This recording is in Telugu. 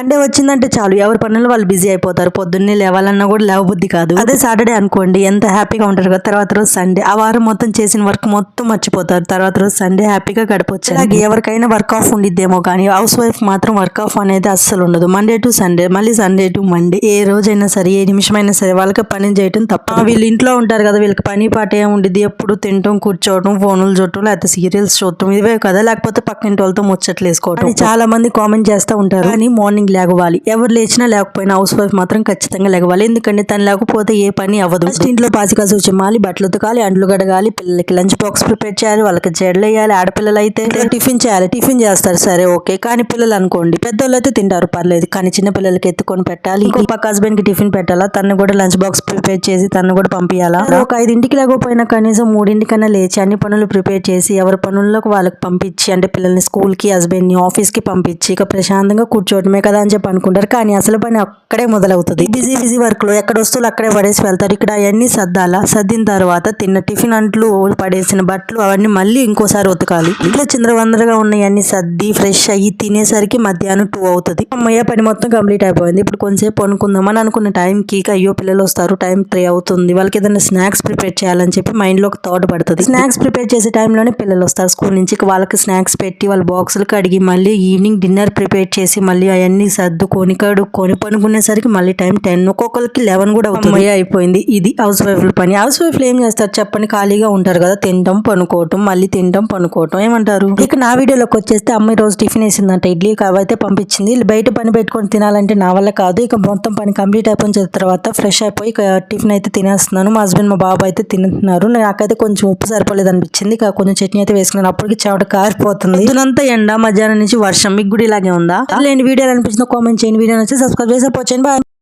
సండే వచ్చిందంటే చాలు. ఎవరి పనులు వాళ్ళు బిజీ అయిపోతారు. పొద్దున్నే లేవాలన్నా కూడా లేవబుద్ధి కాదు. అదే సాటర్డే అనుకోండి ఎంత హ్యాపీగా ఉంటారు కదా తర్వాత రోజు సండే ఆ వారం మొత్తం చేసిన వర్క్ మొత్తం మర్చిపోతారు. తర్వాత రోజు సండే హ్యాపీగా గడపచ్చు. అలాగే ఎవరికైనా వర్క్ ఆఫ్ ఉండిద్దేమో కానీ హౌస్ వైఫ్ మాత్రం వర్క్ ఆఫ్ అనేది అస్సలు ఉండదు. మండే టు సండే మళ్ళీ సండే టు మండే ఏ రోజైనా సరే ఏ నిమిషమైనా సరే వాళ్ళకి పని చేయటం తప్ప వీళ్ళు ఇంట్లో ఉంటారు కదా వీళ్ళకి పని పాట ఏం ఉండిద్ది? ఎప్పుడు తినటం కూర్చోవడం ఫోనులు చూడటం లేకపోతే సీరియల్స్ చూడటం ఇవే కదా. లేకపోతే పక్కింటి వాళ్ళతో ముచ్చట్లు వేసుకోవటం. చాలా మంది కామెంట్ చేస్తూ ఉంటారు. కానీ మార్నింగ్ లేగవాలి. ఎవరు లేచినా లేకపోయినా హౌస్ వైఫ్ మాత్రం ఖచ్చితంగా లేగవాలి. ఎందుకంటే తను లేకపోతే ఏ పని అవ్వదు. ఫస్ట్ ఇంట్లో పాచికాసు చిమ్మాలి బట్టలు ఉతకాలి అండ్లు గడగాలి పిల్లలకి లంచ్ బాక్స్ ప్రిపేర్ చేయాలి వాళ్ళకి జడలు వేయాలి ఆడపిల్లలు అయితే టిఫిన్ చేయాలి. టిఫిన్ చేస్తారు. సరే ఓకే. కానీ పిల్లలు అనుకోండి పెద్దోళ్ళు అయితే తింటారు పర్లేదు. కానీ చిన్న పిల్లలకి ఎత్తుకొని పెట్టాలి. ఇంకో పక్క హస్బెండ్కి టిఫిన్ పెట్టాలా? తను కూడా లంచ్ బాక్స్ ప్రిపేర్ చేసి తను కూడా పంపించాలా ఒక ఐదింటికి లేకపోయినా కనీసం మూడింటికైనా లేచి అన్ని పనులు ప్రిపేర్ చేసి ఎవరి పనుల్లోకి వాళ్ళకి పంపించి అంటే పిల్లల్ని స్కూల్కి హస్బెండ్ని ఆఫీస్కి పంపించి ఇక ప్రశాంతంగా కూర్చోవడమే కదా అని చెప్పి అనుకుంటారు. కానీ అసలు పని అక్కడే మొదలవుతుంది. బిజీ బిజీ వర్క్లో ఎక్కడ వస్తువులు అక్కడే పడేసి వెళ్తారు. ఇక్కడ అవన్నీ సర్దాల. సర్దిన తర్వాత తిన్న టిఫిన్ అంట్లు పడేసిన బట్టలు అవన్నీ మళ్ళీ ఇంకోసారి ఉతకాలి. ఇంట్లో చిందరవందరగా ఉన్నాయన్నీ సర్ది ఫ్రెష్ అయ్యి తినేసరికి మధ్యాహ్నం టూ అవుతుంది. అమ్మయ్య పని మొత్తం కంప్లీట్ అయిపోయింది. ఇప్పుడు కొంచెంసేపు పనుకుందాం అనుకున్న టైంకి అయ్యో పిల్లలు వస్తారు. టైం త్రీ అవుతుంది. వాళ్ళకి ఏదైనా స్నాక్స్ ప్రిపేర్ చేయాలని చెప్పి మైండ్లో ఒక థాట్ పడుతుంది. స్నాక్స్ ప్రిపేర్ చేసే టైంలోనే పిల్లలు వస్తారు. స్కూల్ నుంచి వాళ్ళకి స్నాక్స్ పెట్టి వాళ్ళ బాక్సులు కడిగి మళ్ళీ ఈవినింగ్ డిన్నర్ ప్రిపేర్ చేసి మళ్ళీ అవన్నీ సర్దుకొని కడుక్కొని పనుకునేసరికి మళ్ళీ టైం టెన్ ఒక్కొక్కరికి లెవెన్ కూడా అవుతుంది. అయిపోయింది. ఇది హౌస్ వైఫ్ల పని. హౌస్ వైఫ్లు ఏం చేస్తారు చెప్పండి? ఖాళీగా ఉంటారు కదా తినడం పనుకోవటం మళ్ళీ తినడం పనుకోవటం ఏమంటారు? ఇక నా వీడియోలోకి వచ్చేస్తే అమ్మాయి రోజు టిఫిన్ వేసిందంట ఇడ్లీ అవైతే పంపించింది. బయట పని పెట్టుకొని తినాలంటే నా వల్ల కాదు. ఇక మొత్తం పని కంప్లీట్ అయిపోయిన తర్వాత ఫ్రెష్ అయిపోయి ఇక టిఫిన్ అయితే తినేస్తున్నాను. మా హస్బెండ్ మా బాబు అయితే తింటున్నారు. నాకైతే కొంచెం ఉప్పు సరిపోలేదు అనిపించింది ఇక కొంచెం చట్నీ అయితే వేసుకున్నాను. అప్పటికి చెమట కారిపోతుంది. పొద్దునంతా ఎండ మధ్యాహ్నం నుంచి వర్షం. మీకు కూడా ఇలాగే ఉందా? లేని వీడియోలు అనిపించిన కామెంట్ చేయండి. వీడియో వచ్చి సబ్స్క్రైబ్ చేసి పోచండి బాయ్